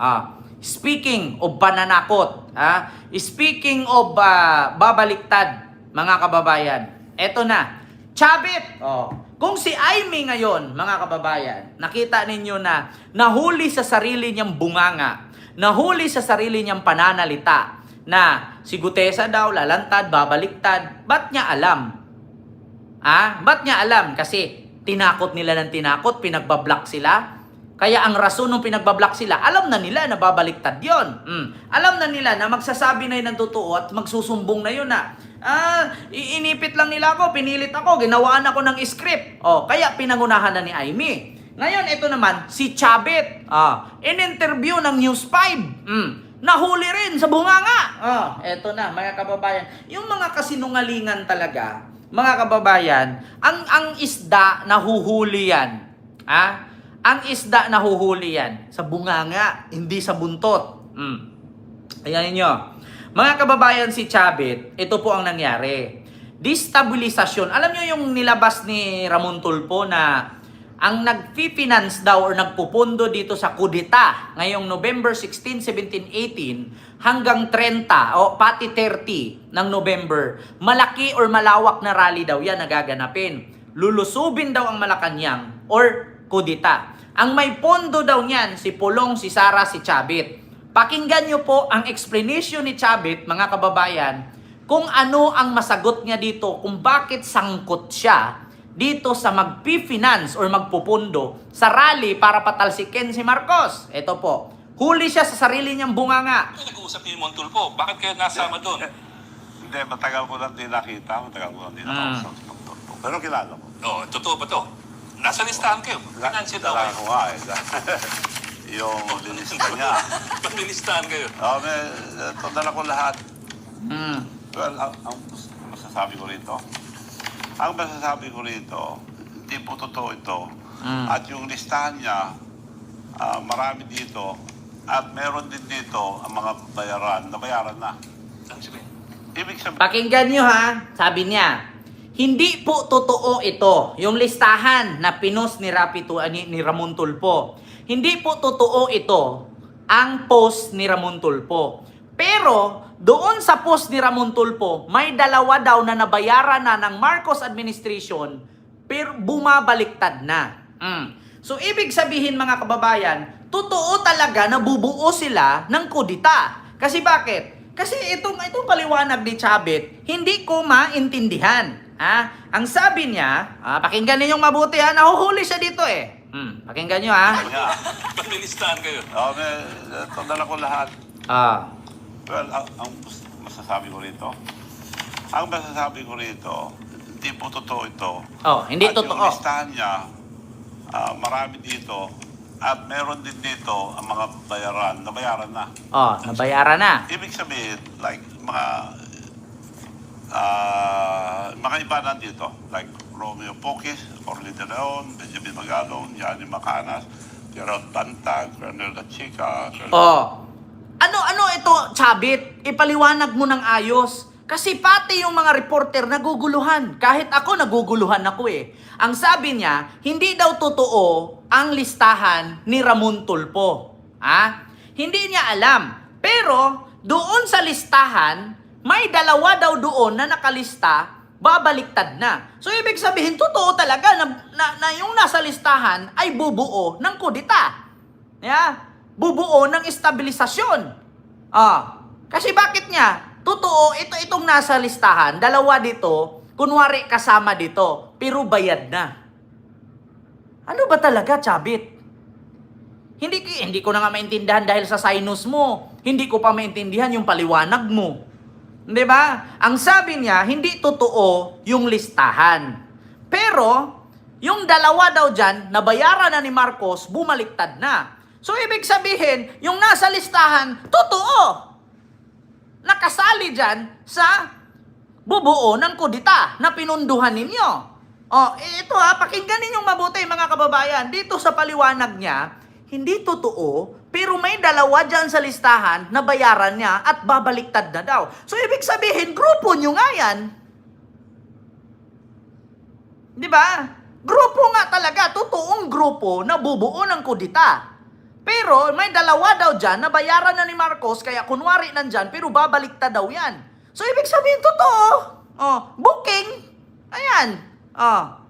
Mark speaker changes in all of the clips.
Speaker 1: Ah, speaking of pananakot, ah, speaking of ah, babaliktad, mga kababayan, eto na. Chabit! Oh. Kung si Aimee ngayon, mga kababayan, nakita ninyo na nahuli sa sarili niyang bunganga, nahuli sa sarili niyang pananalita, na si Gutesa daw lalantad, babaliktad, ba't niya alam? Ah, ba't niya alam? Kasi tinakot nila ng tinakot, pinagbablock sila. Kaya ang rason ng pinagbablock sila, alam na nila na babaliktad yon. Mm. Alam na nila na magsasabi na yun ng totoo at magsusumbong na yun na, ah, iinipit lang nila ako, pinilit ako, ginawaan ako ng script. Oh, kaya pinangunahan na ni Aimee. Ngayon, ito naman, si Chabit. Ah, in-interview ng News 5. Mm. Nahuli rin sa bunganga. Ah, eto na, mga kababayan. Yung mga kasinungalingan talaga, mga kababayan, ang ang isda nahuhuli yan. Ah? Ang isda nahuhuli yan sa bunganga, hindi sa buntot. Mm. Ayan ninyo. Mga kababayan, si Chabit, ito po ang nangyari. Destabilisasyon. Alam nyo yung nilabas ni Ramon Tulpo na ang nag-finance daw or nagpupundo dito sa kudita ngayong November 16, 17, 18 hanggang 30 o pati 30 ng November, malaki or malawak na rally daw yan nagaganapin. Lulusubin daw ang Malacanang or kudita. Ang may pondo daw niyan, si Pulong, si Sara, si Chabit. Pakinggan nyo po ang explanation ni Chabit, mga kababayan, kung ano ang masagot niya dito, kung bakit sangkot siya dito sa magpi-finance or magpupundo sa rally para patalsikin si Marcos. Ito po, huli siya sa sarili niyang bunganga.
Speaker 2: Ano nag-uusap ni Montulpo? Bakit kayo nasama doon?
Speaker 3: Hindi, matagal ko lang din nakita, matagal ko lang din nakausap. Pero kilala ko.
Speaker 2: Oo, totoo ba to? Nasa listahan kayo. Financial daw kayo.
Speaker 3: ko nga eh. yung lilista niya.
Speaker 2: Ba't may listahan kayo?
Speaker 3: Oh, may, ito, dala ko lahat.
Speaker 1: Hmm.
Speaker 3: Well, ang, ang masasabi ko rito, ang masasabi ko rito, hindi po totoo ito.
Speaker 1: Mm.
Speaker 3: At yung listahan niya, ah, marami dito, at meron din dito ang mga bayaran, nabayaran na.
Speaker 2: Ang sabihin.
Speaker 3: Ibig sabihin,
Speaker 1: Pakinggan nyo ha, sabi niya, hindi po totoo ito, yung listahan na pinost ni, Rapito, ni, ni Ramon Tulpo. Hindi po totoo ito, ang post ni Ramon Tulpo. Pero, doon sa post ni Ramon Tulpo, may dalawa daw na nabayaran na ng Marcos administration, pero bumabaliktad na. Mm. So, ibig sabihin mga kababayan, totoo talaga na bubuo sila ng kudita. Kasi bakit? Kasi itong, itong paliwanag ni Chabit, hindi ko maintindihan. Ha? Ang sabi niya, ah, pakinggan ninyong mabuti ha, nahuhuli siya dito eh. Hmm, pakinggan nyo ha.
Speaker 3: niya,
Speaker 2: Ba't may listahan kayo?
Speaker 3: oh, may, dala ko lahat.
Speaker 1: Ah,
Speaker 3: Well, ang, ang masasabi ko rito, ang masasabi ko rito, hindi po totoo ito.
Speaker 1: oh, hindi
Speaker 3: at
Speaker 1: totoo.
Speaker 3: yung listahan niya, ah, marami dito, at meron din dito ang mga bayaran, nabayaran na.
Speaker 1: Oh, nabayaran na.
Speaker 3: Ibig sabihin, like, mga, ah, mga iba nandito, like Romeo Pokis, Orly de Leon, Benjamin Magalong, Yanni Macanas, Gerald Tantag, Colonel Chica, Colonel
Speaker 1: Oh. Ano ano ito, Chabit? Ipaliwanag mo ng ayos. Kasi pati yung mga reporter naguguluhan. Kahit ako naguguluhan ako eh. Ang sabi niya, hindi daw totoo ang listahan ni Ramon Tulpo. Ha? Hindi niya alam. Pero doon sa listahan, may dalawa daw doon na nakalista, babaliktad na. So ibig sabihin, totoo talaga na, na, na yung nasa listahan ay bubuo ng kudita. Yeah? Bubuo ng estabilisasyon. Ah. Kasi bakit niya? Totoo, ito itong nasa listahan, dalawa dito, kunwari kasama dito, pero bayad na. Ano ba talaga, Chabit? Hindi, hindi ko na nga maintindihan dahil sa sinus mo. Hindi ko pa maintindihan yung paliwanag mo. Di ba? Ang sabi niya, hindi totoo yung listahan. Pero, yung dalawa daw dyan, nabayaran na ni Marcos, bumaliktad na. So, ibig sabihin, yung nasa listahan, totoo. Nakasali dyan sa bubuo ng kudita na pinunduhan ninyo. Oh, ito ha, pakinggan ninyong mabuti mga kababayan. Dito sa paliwanag niya, hindi totoo, pero may dalawa dyan sa listahan na bayaran niya at babaliktad na daw. So, ibig sabihin, grupo nyo nga yan. Di ba? Grupo nga talaga, totoong grupo na bubuo ng kudita. Pero may dalawa daw dyan na bayaran na ni Marcos, kaya kunwari nandyan, pero babaliktad daw yan. So, ibig sabihin, totoo. Oh, booking. Ayan. Oh.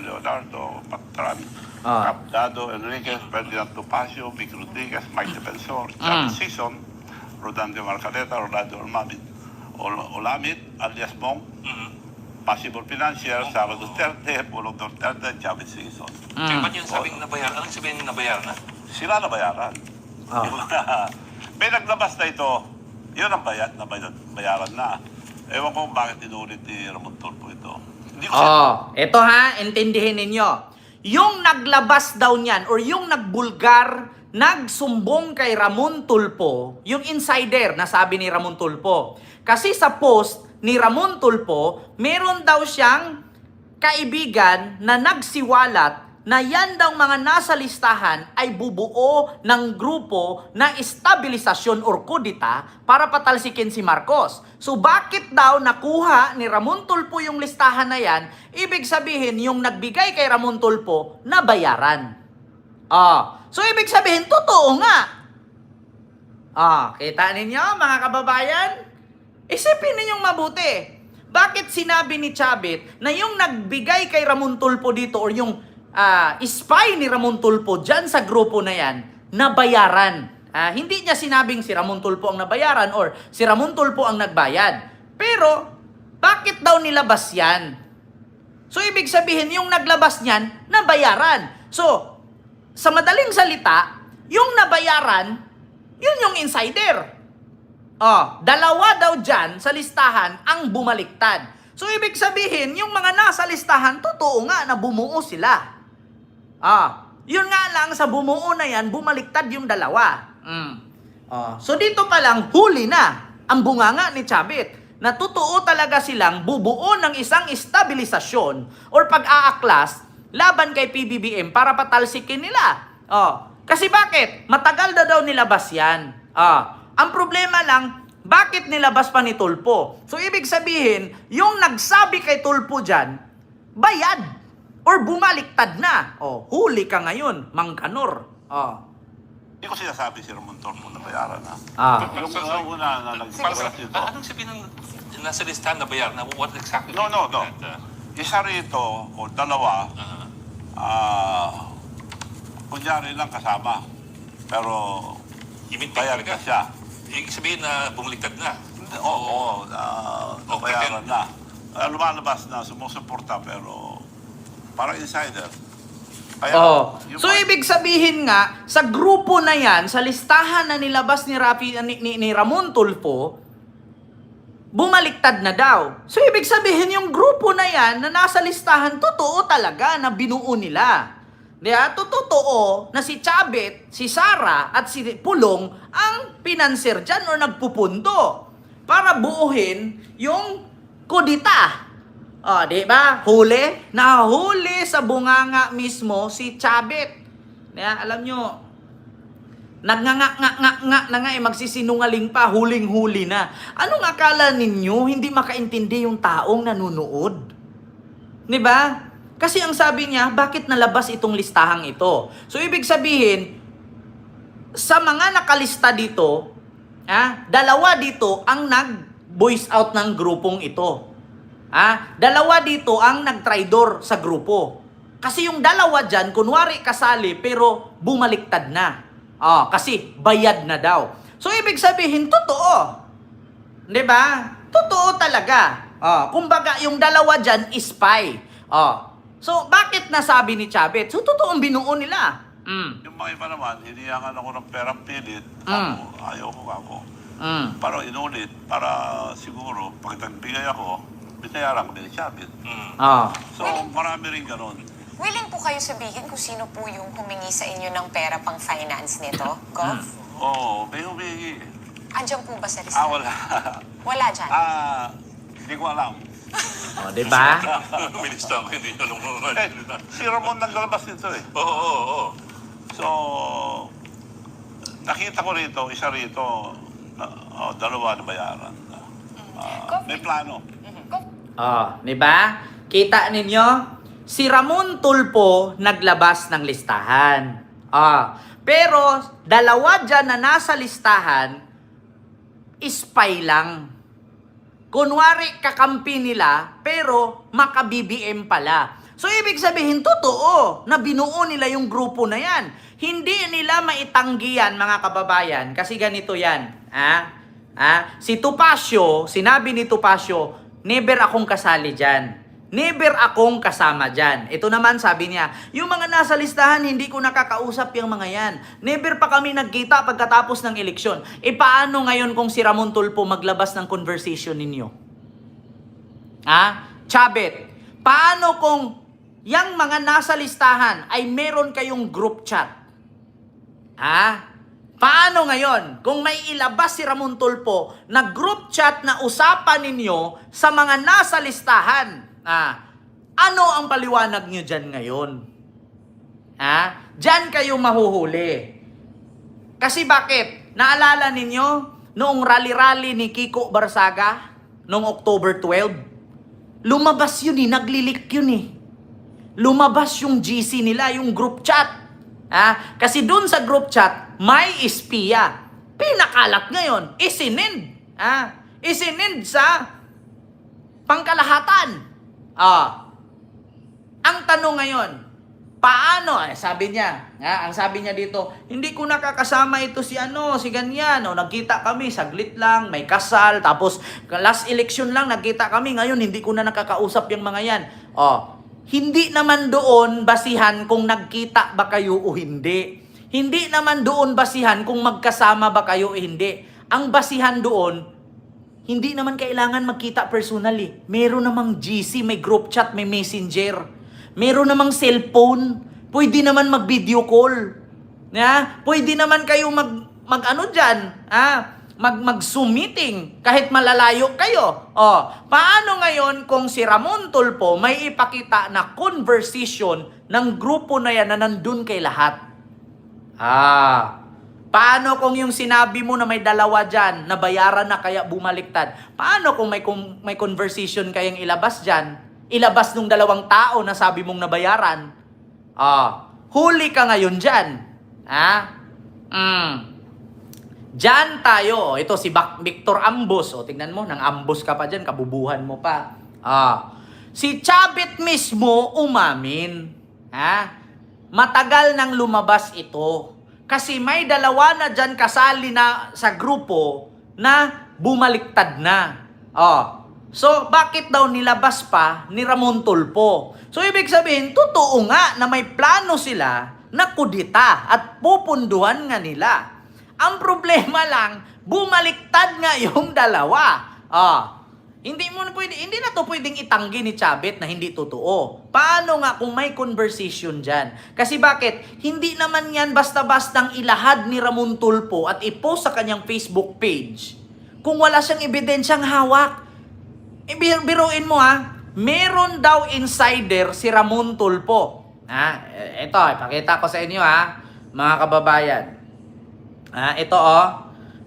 Speaker 3: Leonardo, Patran,
Speaker 1: Ah.
Speaker 3: Capdado, Enriquez, Ferdinand Topacio, Vic Rodriguez, Mike Defensor,
Speaker 1: Mm.
Speaker 3: Charles Season, Rodan de Marcaleta, Rolando Olamid, Ol- Olamid, alias Mong,
Speaker 2: Mhm.
Speaker 3: Possible Financier, Sara Duterte, Pulong Duterte, Chavez Season.
Speaker 2: Kaya
Speaker 1: Mm.
Speaker 2: ba't yung sabing nabayaran? Anong sabihin yung nabayaran na?
Speaker 3: Sila na bayaran.
Speaker 1: Ah.
Speaker 3: May naglabas na ito, yun ang bayad na bayad, bayaran na. Ewan ko bakit inulit ni Ramon Tulfo ito. Hindi ko siya-
Speaker 1: Oh, eto ha, intindihin ninyo. Yung naglabas daw niyan or yung nagbulgar, nagsumbong kay Ramon Tulpo, yung insider na sabi ni Ramon Tulpo. Kasi sa post ni Ramon Tulpo, meron daw siyang kaibigan na nagsiwalat na yan daw mga nasa listahan ay bubuo ng grupo na estabilisasyon or kudita para patalsikin si Marcos. So bakit daw nakuha ni Ramon Tulpo yung listahan na yan? Ibig sabihin yung nagbigay kay Ramon Tulpo na bayaran. Ah, so ibig sabihin totoo nga. Ah, kita ninyo mga kababayan? Isipin ninyong mabuti. Bakit sinabi ni Chabit na yung nagbigay kay Ramon Tulpo dito or yung ah, spy ni Ramon Tulpo dyan sa grupo na yan, nabayaran? Ah, hindi niya sinabing si Ramon Tulpo ang nabayaran or si Ramon Tulpo ang nagbayad. Pero, bakit daw nilabas yan? So, ibig sabihin, yung naglabas niyan, nabayaran. So, sa madaling salita, yung nabayaran, yun yung insider. Oh, dalawa daw dyan sa listahan ang bumaliktad. So, ibig sabihin, yung mga nasa listahan, totoo nga na bumuo sila. Ah, yun nga lang sa bumuo na yan, bumaliktad yung dalawa. Mm. Oh, so, dito pa lang, huli na ang bunganga ni Chabit na totoo talaga silang bubuo ng isang estabilisasyon or pag-aaklas laban kay PBBM para patalsikin nila. Oh, kasi bakit? Matagal na daw nilabas yan. Ah, ang problema lang, bakit nilabas pa ni Tulpo? So, ibig sabihin, yung nagsabi kay Tulpo dyan, bayad or bumaliktad na. Oh, huli ka ngayon, Mangkanor. Oh.
Speaker 3: Hindi ko sinasabi si Ramon Tulfo na bayaran na.
Speaker 1: Ah.
Speaker 3: Yung una, una na
Speaker 2: Para,
Speaker 3: dito.
Speaker 2: ah, anong sabihin ng nasa listahan na bayaran na? What exactly?
Speaker 3: No, no, no.
Speaker 2: That, uh,
Speaker 3: Isa rito, o dalawa,
Speaker 2: uh,
Speaker 3: ah, kunyari lang kasama. Pero,
Speaker 2: you mean
Speaker 3: bayad
Speaker 2: talaga?
Speaker 3: na siya.
Speaker 2: Ibig sabihin na bumaliktad na.
Speaker 3: Oo, oo, ah,
Speaker 2: Oh,
Speaker 3: bayaran na. Ah, lumalabas na, sumusuporta, pero parang insider. Kaya,
Speaker 1: Oh.
Speaker 3: yung
Speaker 1: So
Speaker 3: mga-
Speaker 1: ibig sabihin nga sa grupo na 'yan, sa listahan na nilabas ni Rafi ni, ni, ni Ramon Tulfo, bumaliktad na daw. So ibig sabihin yung grupo na 'yan na nasa listahan totoo talaga na binuo nila. Diya, totoo na si Chabit, si Sara at si Pulong ang pinanser dyan o nagpupunto para buuhin yung kudita. O, di ba? Huli. Nahuli sa bunganga mismo si Chabit. Kaya alam nyo, nagnganga-nga-nga na nga eh, magsisinungaling pa, huling-huli na. Anong akala ninyo, hindi makaintindi yung taong nanunood? Di ba? Kasi ang sabi niya, bakit nalabas itong listahang ito? So, ibig sabihin, sa mga nakalista dito, ah, dalawa dito ang nag-voice out ng grupong ito. Ah, dalawa dito ang nagtraidor sa grupo. Kasi yung dalawa dyan, kunwari kasali, pero bumaliktad na. Ah, kasi bayad na daw. So, ibig sabihin, totoo. Di ba? Totoo talaga. Ah, kumbaga, yung dalawa dyan, spy. Ah, so, bakit nasabi ni Chavit? So, totoo ang binuo nila. Mm.
Speaker 3: Yung mga iba naman, hiniyangan ako ng perang pilit.
Speaker 1: Mm.
Speaker 3: Ako, ayaw ko ako.
Speaker 1: Mm.
Speaker 3: Pero inulit, para siguro, pag nagbigay ako, binayaran ko din siya.
Speaker 2: mm.
Speaker 1: Ah.
Speaker 3: So, marami rin ganun.
Speaker 4: Willing po kayo sabihin kung sino po yung humingi sa inyo ng pera pang finance nito, Gov?
Speaker 3: Oo, may humingi.
Speaker 4: Andiyan po ba sa
Speaker 3: Ah,
Speaker 4: listahan?
Speaker 3: wala.
Speaker 4: Wala dyan.
Speaker 3: ah, hindi ko alam.
Speaker 1: Oh, di ba?
Speaker 2: Minista ko, hindi nyo alam kung ano.
Speaker 3: Eh, si Ramon naglalabas nito eh.
Speaker 2: Oo, oo, oo.
Speaker 3: So, nakita ko rito, isa rito, na, oh, dalawa na bayaran. Ah, may plano.
Speaker 1: Oh, di ba? Kita ninyo? Si Ramon Tulpo naglabas ng listahan. Ah, pero dalawa dyan na nasa listahan, spy lang. Kunwari kakampi nila, pero maka-BBM pala. So, ibig sabihin, totoo na binuo nila yung grupo na yan. Hindi nila maitanggi yan, mga kababayan, kasi ganito yan. Ah? Ah? Si Tupacio, sinabi ni Tupacio, never akong kasali dyan. Never akong kasama dyan. Ito naman sabi niya, yung mga nasa listahan, hindi ko nakakausap yung mga yan. Never pa kami nagkita pagkatapos ng eleksyon. E paano ngayon kung si Ramon Tulpo maglabas ng conversation ninyo? Ha? Chabit, paano kung yung mga nasa listahan ay meron kayong group chat? Ha? Paano ngayon kung may ilabas si Ramon Tulpo na group chat na usapan ninyo sa mga nasa listahan? Ah, ano ang paliwanag nyo dyan ngayon? Ha? Dyan kayo mahuhuli. Kasi bakit? Naalala ninyo noong rally-rally ni Kiko Barsaga noong October 12? Lumabas yun eh, naglilik yun eh. Lumabas yung GC nila, yung group chat. Ha? Kasi dun sa group chat, may espiya. Pinakalat ngayon, isinend. Ha? Isinend sa pangkalahatan. Ah. Ang tanong ngayon, paano? Eh, sabi niya, ha, ang sabi niya dito, hindi ko nakakasama ito si ano, si ganyan. O, nagkita kami, saglit lang, may kasal, tapos last election lang, nagkita kami. Ngayon, hindi ko na nakakausap yung mga yan. O, hindi naman doon basihan kung nagkita ba kayo o hindi. Hindi naman doon basihan kung magkasama ba kayo o hindi. Ang basihan doon, hindi naman kailangan magkita personally. Meron namang GC, may group chat, may messenger. Meron namang cellphone. Pwede naman mag-video call. Ya? Pwede naman kayo mag, mag ano dyan, ah, mag, mag-Zoom meeting kahit malalayo kayo. Oh, paano ngayon kung si Ramon Tulpo may ipakita na conversation ng grupo na yan na nandun kay lahat? Ah, Paano kung yung sinabi mo na may dalawa dyan, na bayaran na kaya bumaliktad? Paano kung may, kung may conversation kayang ilabas dyan? Ilabas nung dalawang tao na sabi mong nabayaran? Ah, huli ka ngayon dyan. Ha? Mm. Dyan tayo. Ito si Victor Ambos. O, tingnan mo, nang ambos ka pa dyan, kabubuhan mo pa. Ah. Si Chabit mismo umamin. Ha? Matagal nang lumabas ito. Kasi may dalawa na dyan kasali na sa grupo na bumaliktad na. Oh. So, bakit daw nilabas pa ni Ramon Tulpo? So, ibig sabihin, totoo nga na may plano sila na kudita at pupunduhan nga nila. Ang problema lang, bumaliktad nga yung dalawa. Oh. Hindi mo na pwede, hindi na to pwedeng itanggi ni Chabit na hindi totoo. Paano nga kung may conversation dyan? Kasi bakit? Hindi naman yan basta-bastang ilahad ni Ramon Tulpo at ipost sa kanyang Facebook page kung wala siyang ebidensyang hawak. Ibir- biruin mo ha, meron daw insider si Ramon Tulpo. Ha? E- Ito, ipakita ko sa inyo ha, mga kababayan. Ah, ito oh.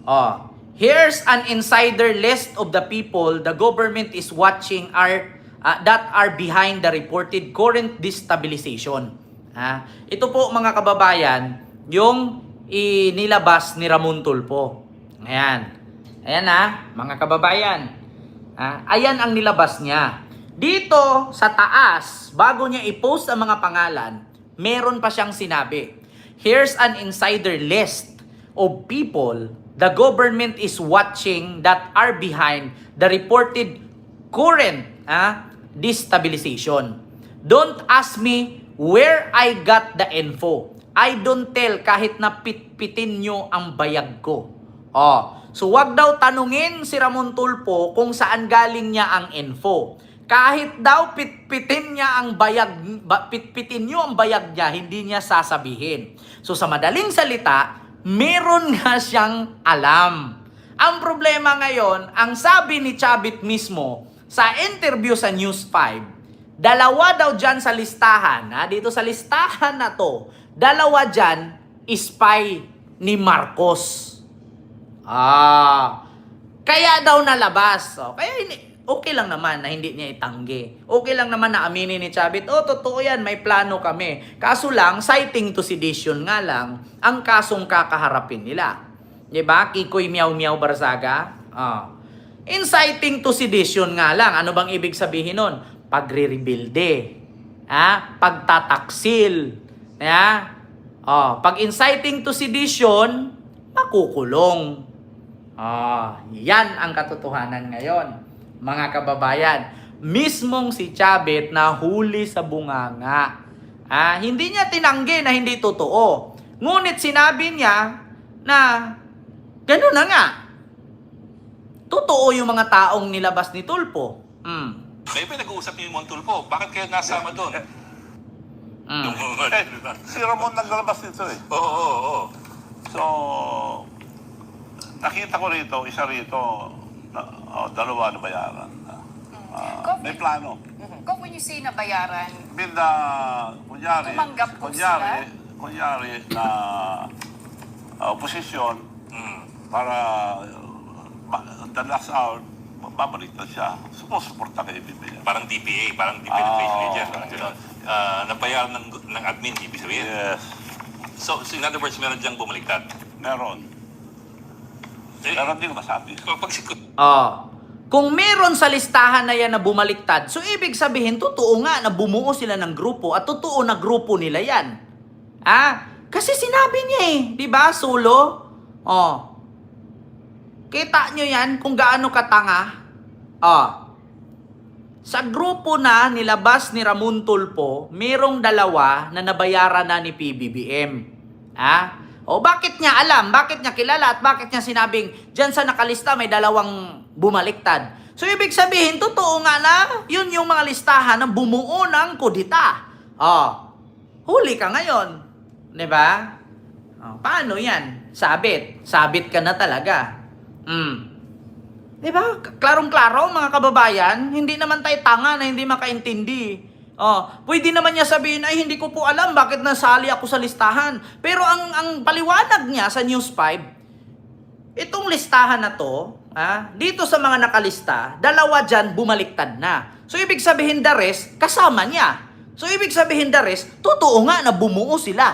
Speaker 1: Oh. Here's an insider list of the people the government is watching are ah, that are behind the reported current destabilization. Ah, ito po mga kababayan, yung inilabas ni Ramon Tulpo. Ayan. Ayan na, mga kababayan. Ah, ayan ang nilabas niya. Dito sa taas, bago niya i-post ang mga pangalan, meron pa siyang sinabi. Here's an insider list of people the government is watching that are behind the reported current ah, destabilization. Don't ask me where I got the info. I don't tell kahit na pitpitin nyo ang bayag ko. Oh, so wag daw tanungin si Ramon Tulpo kung saan galing niya ang info. Kahit daw pitpitin niya ang bayag, ba- pitpitin nyo ang bayag niya, hindi niya sasabihin. So sa madaling salita, meron nga siyang alam. Ang problema ngayon, ang sabi ni Chabit mismo sa interview sa News 5, dalawa daw dyan sa listahan, ha, dito sa listahan na to, dalawa dyan, spy ni Marcos. Ah, kaya daw nalabas. Oh, kaya okay lang naman na hindi niya itanggi. Okay lang naman na aminin ni Chavit, oh, totoo yan, may plano kami. Kaso lang, citing to sedition nga lang, ang kasong kakaharapin nila. 'Di ba? Kikoy Miao Miao Barzaga. Ah. Inciting to sedition nga lang. Ano bang ibig sabihin nun? Pagre-rebuilde. Ha? Pagtataksil. Ha? Oh, pag inciting to sedition, makukulong. Ah, yan ang katotohanan ngayon, mga kababayan. Mismong si Chabit na huli sa bunganga. Ah, hindi niya tinanggi na hindi totoo. Ngunit sinabi niya na gano'n na nga. Totoo yung mga taong nilabas ni Tulpo. Mm.
Speaker 2: May pinag-uusap niyo yung Montulpo. Bakit kayo nasama doon?
Speaker 1: Mm.
Speaker 3: Eh, si Ramon naglalabas nito eh.
Speaker 2: Oo, oo, oo.
Speaker 3: So, nakita ko rito, isa rito, na, oh, dalawa na bayaran. Ah, may plano.
Speaker 5: Kung when you say nabayaran,
Speaker 3: I mean na, kunyari,
Speaker 5: Tumanggap po
Speaker 3: kunyari, kunyari na uh, oposisyon
Speaker 2: Mm.
Speaker 3: para uh, ma- the last hour, babalik na siya. Sumusuporta kay BBM.
Speaker 2: Parang DPA, parang definition
Speaker 3: Ah,
Speaker 2: agent. Parang gano'n. Ah, nabayaran ng, ng admin, ibig sabihin.
Speaker 3: Yes,
Speaker 2: So, so, in other words, meron diyang bumaliktad.
Speaker 3: meron.
Speaker 2: Eh,
Speaker 3: Meron din masabi.
Speaker 2: pag sikot,
Speaker 1: Oh. Kung meron sa listahan na yan na bumaliktad, so ibig sabihin, totoo nga na bumuo sila ng grupo at totoo na grupo nila yan. Ah, kasi sinabi niya eh, di ba, Solo? Oh. Kita nyo yan kung gaano katanga? Oh. Sa grupo na nilabas ni Ramon Tulpo, merong dalawa na nabayaran na ni PBBM. Ha? O bakit niya alam? Bakit niya kilala? At bakit niya sinabing dyan sa nakalista may dalawang bumaliktad? So ibig sabihin, totoo nga na yun yung mga listahan ng bumuo ng kudita. Oh, huli ka ngayon. 'Di ba? Oh, paano yan? Sabit. Sabit ka na talaga. Mm. Di ba? Klarong-klaro mga kababayan, hindi naman tayo tanga na hindi makaintindi. Oh, pwede naman niya sabihin ay hindi ko po alam bakit nasali ako sa listahan. Pero ang ang paliwanag niya sa News 5, itong listahan na to, ah, dito sa mga nakalista, dalawa diyan bumaliktad na. So ibig sabihin the rest kasama niya. So ibig sabihin the rest, totoo nga na bumuo sila.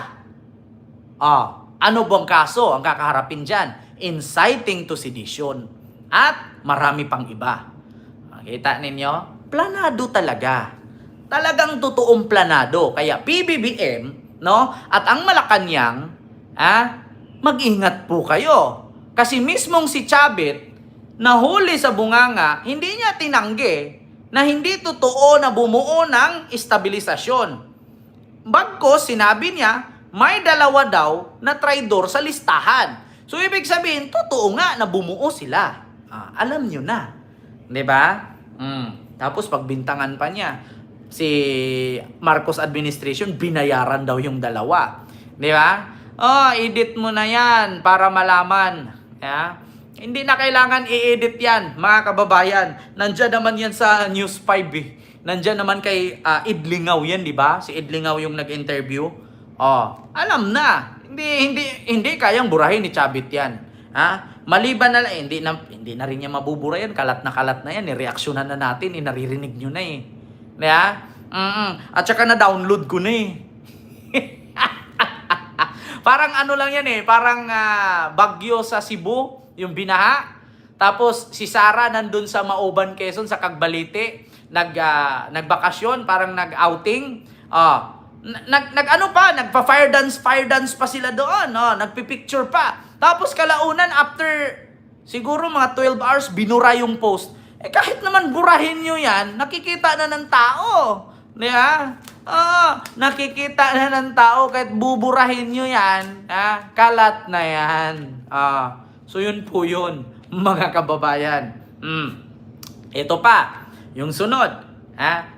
Speaker 1: Ah, ano bang kaso ang kakaharapin dyan? Inciting to sedition. At marami pang iba. Makita ninyo? Planado talaga. Talagang totoong planado. Kaya PBBM, no? At ang Malacanang, ah, mag-ingat po kayo. Kasi mismong si Chabit, nahuli sa bunganga, hindi niya tinanggi na hindi totoo na bumuo ng estabilisasyon. Bagkos, sinabi niya, may dalawa daw na traidor sa listahan. So, ibig sabihin, totoo nga na bumuo sila. Ah, alam nyo na. ba? Mm. Tapos, pagbintangan pa niya, si Marcos administration, binayaran daw yung dalawa. 'Di ba? Oh, edit mo na yan para malaman. Yeah? Hindi na kailangan i-edit yan, mga kababayan. Nandiyan naman yan sa News 5 eh. Nandiyan naman kay ah, Idlingaw yan, di ba? Si Idlingaw yung nag-interview. Oh, alam na. Hindi hindi hindi kayang burahin ni Chabit yan. Ha? Maliban na lang, eh, hindi na, hindi na rin niya mabubura yan. Kalat na kalat na yan. Nireaksyonan na natin. Eh, naririnig nyo na eh. Ba? Mm-mm. At saka na-download ko na eh. parang ano lang yan eh. Parang ah, bagyo sa Cebu, yung binaha. Tapos si Sara nandun sa Mauban, Quezon, sa Cagbalite. Nag, ah, nagbakasyon, parang nag-outing. N- nag, nag ano pa, nagpa-fire dance, fire dance pa sila doon. No? Nagpipicture pa. Tapos kalaunan, after siguro mga 12 hours, binura yung post. Eh kahit naman burahin nyo yan, nakikita na ng tao. Di ba? Ah, nakikita na ng tao kahit buburahin nyo yan, ah, kalat na yan. Ah, so yun po yun, mga kababayan. Mm. Ito pa, yung sunod. Ha?